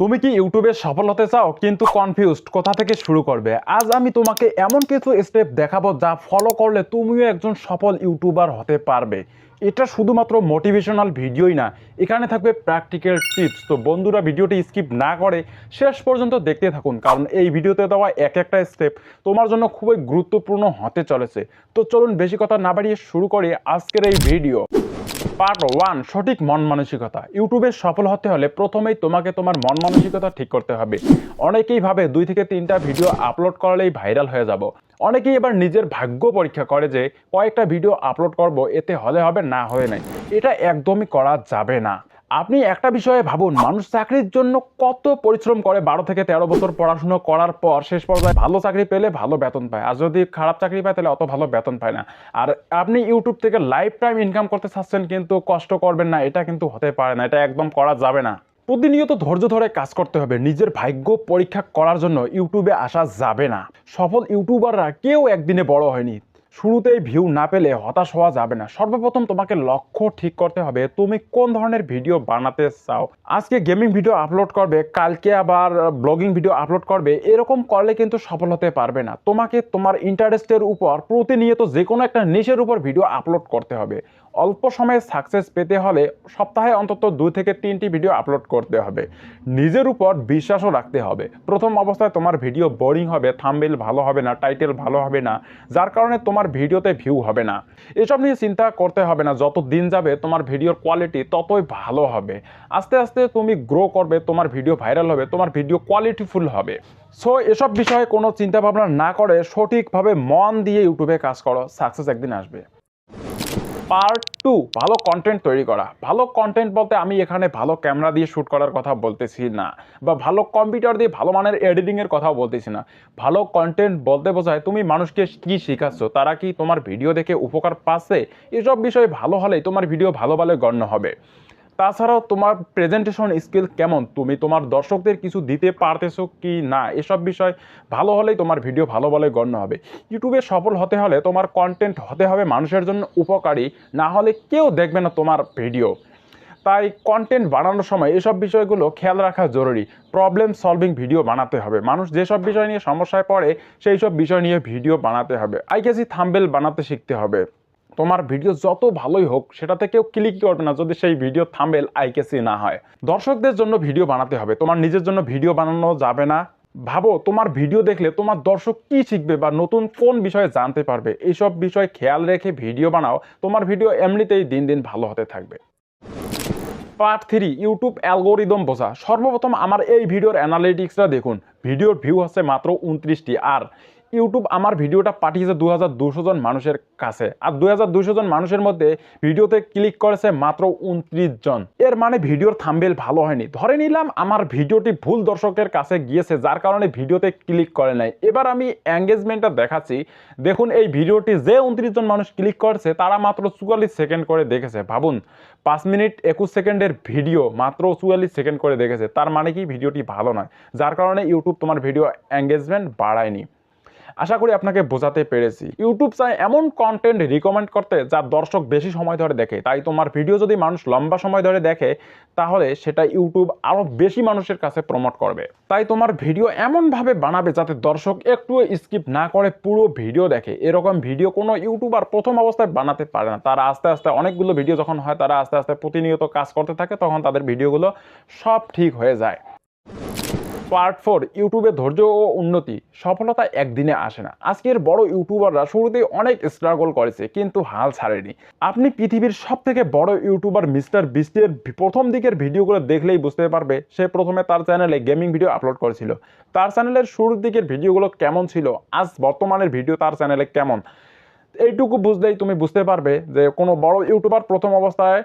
তুমি কি ইউটিউবে সফল হতে চাও? কিন্তু কনফিউজড কোথা থেকে শুরু করবে? আজ আমি তোমাকে এমন কিছু স্টেপ দেখাবো যা ফলো করলে তুমিও একজন সফল ইউটিউবার হতে পারবে। এটা শুধুমাত্র মোটিভেশনাল ভিডিওই না, এখানে থাকবে প্র্যাকটিক্যাল টিপস তো বন্ধুরা, ভিডিওটি স্কিপ না করে শেষ পর্যন্ত দেখতে থাকুন, কারণ এই ভিডিওতে দেওয়া এক একটা স্টেপ তোমার জন্য খুবই গুরুত্বপূর্ণ হতে চলেছে। তো চলুন, বেশি কথা না বাড়িয়ে শুরু করি আজকের এই ভিডিও পার্ট ওয়ান সঠিক মন মানসিকতা। ইউটিউবে সফল হতে হলে প্রথমেই তোমাকে তোমার মন মানসিকতা ঠিক করতে হবে। অনেকেই ভাবে দুই থেকে তিনটা ভিডিও আপলোড করলেই ভাইরাল হয়ে যাব। অনেকেই এবার নিজের ভাগ্য পরীক্ষা করে যে কয়েকটা ভিডিও আপলোড করব, এতে হলে হবে না হয়ে নাই। এটা একদমই করা যাবে না। আপনি একটা বিষয়ে ভাবুন, মানুষ চাকরির জন্য কত পরিশ্রম করে বারো থেকে তেরো বছর পড়াশুনো করার পর শেষ পর্যায়ে ভালো চাকরি পেলে ভালো বেতন পায়, আর যদি খারাপ চাকরি পায় তাহলে অত ভালো বেতন পায় না। আর আপনি ইউটিউব থেকে লাইফ টাইম ইনকাম করতে চাচ্ছেন কিন্তু কষ্ট করবেন না, এটা কিন্তু হতে পারে না, এটা একদম করা যাবে না। প্রতিনিয়ত ধৈর্য ধরে কাজ করতে হবে, নিজের ভাগ্য পরীক্ষা করার জন্য ইউটিউবে আসা যাবে না। সফল ইউটিউবাররা কেউ একদিনে বড় হয়নি শুরুতেই ভিউ না পেলে হতাশ হওয়া যাবে না। সর্বপ্রথম তোমাকে লক্ষ্য ঠিক করতে হবে, তুমি কোন ধরনের ভিডিও বানাতে চাও। আজকে গেমিং ভিডিও আপলোড করবে, কালকে আবার ব্লগিং ভিডিও আপলোড করবে, এরকম করলে কিন্তু সফল হতে পারবে না। তোমাকে তোমার ইন্টারেস্টের উপর প্রতিনিয়ত যে কোনো একটা নিশের উপর ভিডিও আপলোড করতে হবে। অল্প সময়ে সাকসেস পেতে হলে সপ্তাহে অন্তত দুই থেকে তিনটি ভিডিও আপলোড করতে হবে। নিজের উপর বিশ্বাসও রাখতে হবে। প্রথম অবস্থায় তোমার ভিডিও বোরিং হবে থাম্বেল ভালো হবে না টাইটেল ভালো হবে না। যার কারণে তোমার ভিডিওতে ভিউ হবে না। এসব নিয়ে চিন্তা করতে হবে না। যত দিন যাবে তোমার ভিডিওর কোয়ালিটি ততই ভালো হবে। আস্তে আস্তে তুমি গ্রো করবে, তোমার ভিডিও ভাইরাল হবে, তোমার ভিডিও কোয়ালিটিফুল হবে। সো এসব বিষয়ে কোনো চিন্তা ভাবনা না করে সঠিকভাবে মন দিয়ে ইউটিউবে কাজ করো। সাকসেস একদিন আসবে। পার্ট টু ভালো কন্টেন্ট তৈরি করা। ভালো কন্টেন্ট বলতে আমি এখানে ভালো ক্যামেরা দিয়ে শ্যুট করার কথা বলতেছি না, বা ভালো কম্পিউটার দিয়ে ভালো মানের এডিটিংয়ের কথাও বলতেছি না। ভালো কন্টেন্ট বলতে বোঝায় তুমি মানুষকে কি শেখাচ্ছ, তারা কি তোমার ভিডিও দেখে উপকার পাচ্ছে? এসব বিষয়ে ভালো হলে তোমার ভিডিও ভালো ভালো গণ্য হবে। তাছাড়াও তোমার প্রেজেন্টেশন স্কিল কেমন? তুমি তোমার দর্শকদের কিছু দিতে পারতেছো কি না? এসব বিষয় ভালো হলেই তোমার ভিডিও ভালো বলে গণ্য হবে। ইউটিউবে সফল হতে হলে তোমার কন্টেন্ট হতে হবে মানুষের জন্য উপকারী, না হলে কেউ দেখবে না তোমার ভিডিও তাই কন্টেন্ট বানানোর সময় এসব বিষয়গুলো খেয়াল রাখা জরুরি। প্রবলেম সলভিং ভিডিও বানাতে হবে। মানুষ যেসব বিষয় নিয়ে সমস্যায় পড়ে সেই সব বিষয় নিয়ে ভিডিও বানাতে হবে। আইকেসি থাম্বেল বানাতে শিখতে হবে। তোমার ভিডিও যত ভালোই হোক, সেটাতে কেউ ক্লিক করবে না যদি সেই ভিডিও থাম্বেল আইকেসি না হয়। দর্শকদের জন্য ভিডিও বানাতে হবে। তোমার নিজের জন্য ভিডিও বানানো যাবে না। ভাবো, তোমার ভিডিও দেখলে তোমার দর্শক কি শিখবে বা নতুন কোন বিষয়ে জানতে পারবে? এইসব বিষয় খেয়াল রেখে ভিডিও বানাও। তোমার ভিডিও এমনিতেই দিন দিন ভালো হতে থাকবে। পার্ট থ্রি ইউটিউব অ্যালগোরিদম বোঝা। সর্বপ্রথম আমার এই ভিডিওর অ্যানালিটিক্সটা দেখুন। ভিডিওর ভিউ হচ্ছে মাত্র উনত্রিশটি আর ইউটিউব আমার ভিডিওটা পাঠিয়েছে দু হাজার দুশো জন মানুষের কাছে। আর দু হাজার দুশো জন মানুষের মধ্যে ভিডিওতে ক্লিক করেছে মাত্র উনত্রিশ জন। এর মানে ভিডিওর থাম্বেল ভালো হয়নি। ধরে নিলাম আমার ভিডিওটি ভুল দর্শকের কাছে গিয়েছে, যার কারণে ভিডিওতে ক্লিক করে নাই। এবার আমি এঙ্গেজমেন্টটা দেখাচ্ছি। দেখুন, এই ভিডিওটি যে উনত্রিশ জন মানুষ ক্লিক করেছে, তারা মাত্র চুয়াল্লিশ সেকেন্ড করে দেখেছে। ভাবুন, পাঁচ মিনিট একুশ সেকেন্ডের ভিডিও মাত্র চুয়াল্লিশ সেকেন্ড করে দেখেছে। তার মানে কি? ভিডিওটি ভালো নয়। যার কারণে ইউটিউব তোমার ভিডিও এঙ্গেজমেন্ট বাড়ায়নি। আশা করি আপনাকে বোঝাতে পেরেছি। ইউটিউব চায় এমন কন্টেন্ট রিকমেন্ড করতে যা দর্শক বেশি সময় ধরে দেখে। তাই তোমার ভিডিও যদি মানুষ লম্বা সময় ধরে দেখে, তাহলে সেটা ইউটিউব আরও বেশি মানুষের কাছে প্রমোট করবে। তাই তোমার ভিডিও এমনভাবে বানাবে যাতে দর্শক একটুও স্কিপ না করে পুরো ভিডিও দেখে। এরকম ভিডিও কোনো ইউটিউবার প্রথম অবস্থায় বানাতে পারে না। তারা আস্তে আস্তে অনেকগুলো ভিডিও যখন হয়, তারা আস্তে আস্তে প্রতিনিয়ত কাজ করতে থাকে, তখন তাদের ভিডিওগুলো সব ঠিক হয়ে যায়। পার্ট ফোর, ইউটিউবে ধৈর্য ও উন্নতি, সফলতা একদিনে আসে না। আজকের বড় ইউটিউবাররা শুরুতেই অনেক স্ট্রাগল করেছে, কিন্তু হাল ছাড়েনি। আপনি পৃথিবীর সব থেকে বড় ইউটিউবার মিস্টার বিস্টের প্রথম দিকের ভিডিওগুলো দেখলেই বুঝতে পারবে, সে প্রথমে তার চ্যানেলে গেমিং ভিডিও আপলোড করেছিল। তার চ্যানেলের শুরুর দিকের ভিডিওগুলো কেমন ছিল? আজ বর্তমানের ভিডিও তার চ্যানেলে কেমন? এইটুকু বুঝলেই তুমি বুঝতে পারবে যে কোনো বড় ইউটিউবার প্রথম অবস্থায়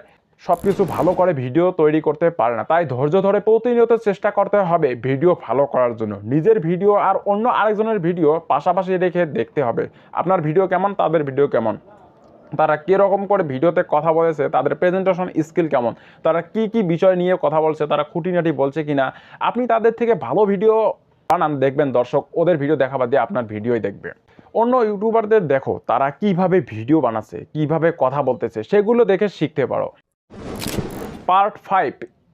সব কিছু ভালো করে ভিডিও তৈরি করতে পারে না। তাই ধৈর্য ধরে প্রতিনিয়ত চেষ্টা করতে হবে ভিডিও ভালো করার জন্য। নিজের ভিডিও আর অন্য আরেকজনের ভিডিও পাশাপাশি রেখে দেখতে হবে। আপনার ভিডিও কেমন? তাদের ভিডিও কেমন? তারা কীরকম করে ভিডিওতে কথা বলেছে? তাদের প্রেজেন্টেশন স্কিল কেমন? তারা কি কি বিষয় নিয়ে কথা বলছে? তারা খুঁটিনাটি বলছে কি না আপনি তাদের থেকে ভালো ভিডিও বানান, দেখবেন দর্শক। ওদের ভিডিও দেখা বাদ দিয়ে আপনার ভিডিওই দেখবে। অন্য ইউটিউবারদের দেখো, তারা কীভাবে ভিডিও বানাচ্ছে, কীভাবে কথা বলতেছে, সেগুলো দেখে শিখতে পারো। পার্ট ফাইভ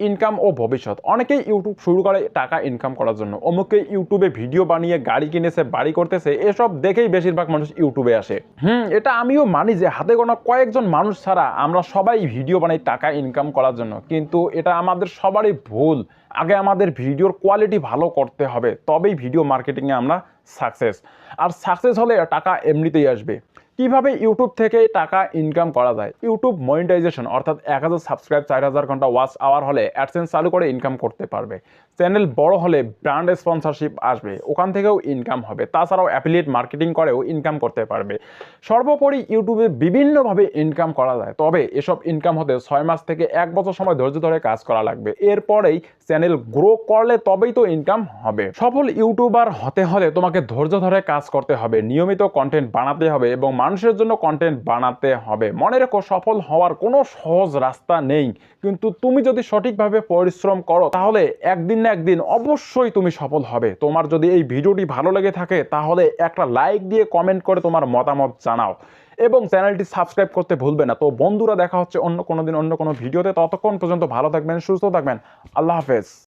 ইনকাম ও ভবিষ্যৎ। অনেকেই ইউটিউব শুরু করে টাকা ইনকাম করার জন্য। অমুকে ইউটিউবে ভিডিও বানিয়ে গাড়ি কিনেছে, বাড়ি করতেছে, এসব দেখেই বেশিরভাগ মানুষ ইউটিউবে আসে। হুম, এটা আমিও মানি যে হাতে গোনা কয়েকজন মানুষ ছাড়া আমরা সবাই ভিডিও বানাই টাকা ইনকাম করার জন্য। কিন্তু এটা আমাদের সবারই ভুল। আগে আমাদের ভিডিওর কোয়ালিটি ভালো করতে হবে, তবেই ভিডিও মার্কেটিংয়ে আমরা সাকসেস আর সাকসেস হলে টাকা এমনিতেই আসবে। কীভাবে ইউটিউব থেকে টাকা ইনকাম করা যায়? ইউটিউব মনিটাইজেশন অর্থাৎ এক হাজার সাবস্ক্রাইব চার হাজার ঘণ্টা ওয়াচ আওয়ার হলে অ্যাডসেন্স চালু করে ইনকাম করতে পারবে। চ্যানেল বড় হলে ব্র্যান্ড স্পন্সরশিপ আসবে, ওখান থেকেও ইনকাম হবে। তাছাড়াও অ্যাফিলিয়েট মার্কেটিং করেও ইনকাম করতে পারবে। সর্বোপরি ইউটিউবে বিভিন্নভাবে ইনকাম করা যায়, তবে এসব ইনকাম হতে ছয় মাস থেকে এক বছর সময় ধৈর্য ধরে কাজ করা লাগবে। এরপরেই চ্যানেল গ্রো করলে তবেই তো ইনকাম হবে। সফল ইউটিউবার হতে হলে তোমাকে ধৈর্য ধরে কাজ করতে হবে, নিয়মিত কন্টেন্ট বানাতে হবে এবং মানুষের জন্য কন্টেন্ট বানাতে হবে। মনে রেখো, সফল হওয়ার কোনো সহজ রাস্তা নেই। কিন্তু তুমি যদি সঠিকভাবে পরিশ্রম করো, তাহলে একদিন না একদিন অবশ্যই তুমি সফল হবে। তোমার যদি এই ভিডিওটি ভালো লেগে থাকে, তাহলে একটা লাইক দিয়ে কমেন্ট করে তোমার মতামত জানাও। এবং চ্যানেলটি সাবস্ক্রাইব করতে ভুলবে না। তো বন্ধুরা, দেখা হচ্ছে অন্য কোনো দিন অন্য কোনো ভিডিওতে। ততক্ষণ পর্যন্ত ভালো থাকবেন, সুস্থ থাকবেন। আল্লাহ হাফেজ।